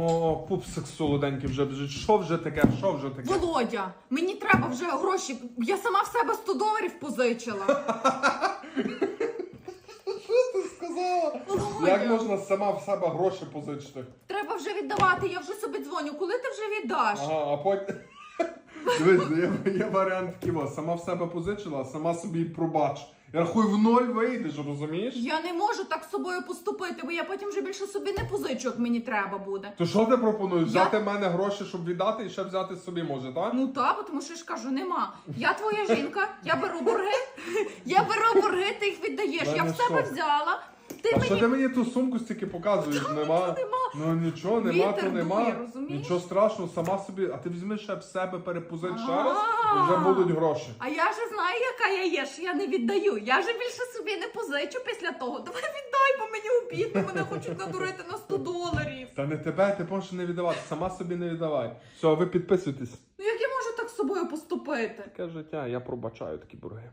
О, пупсик солоденький вже біжить. Що вже таке? Що вже таке? Володя, мені треба вже гроші. Я сама в себе 100 доларів позичила. Що ти сказала? Володя. Як можна сама в себе гроші позичити? Треба вже віддавати, я вже собі дзвоню. Коли ти вже віддаш? Ага, а потім. Дивись, є, є варіант такий, о, сама в себе позичила, сама собі пробач. Я рахую, в ноль вийдеш, розумієш? Я не можу так з собою поступити, бо я потім вже більше собі не позичу, як мені треба буде. То що ти пропонуєш? Я- Взяти в мене гроші, щоб віддати, і ще взяти собі може, так? Ну так, бо тому що я ж кажу, нема. Я твоя жінка, я беру борги, я беру борги, ти їх віддаєш. Я ну в себе взяла. Ти А мені що ти мені ту сумку стільки показуєш? Нема. нема. Ну нічого, нема, Вітер то нема. розумієш? Нічого страшного, сама собі, а ти візьми ще в себе перепозич ще раз, і вже будуть гроші. А я же знаю, яка я є, що я не віддаю. Я же більше собі не позичу після того. Давай віддай, бо мені обідно, мене хочуть надурити на 100 доларів. Та не тебе, ти можеш не віддавати, сама собі не віддавай. Все, ви підписуйтесь. Ну як я можу так з собою поступити? Таке життя, я пробачаю такі борги.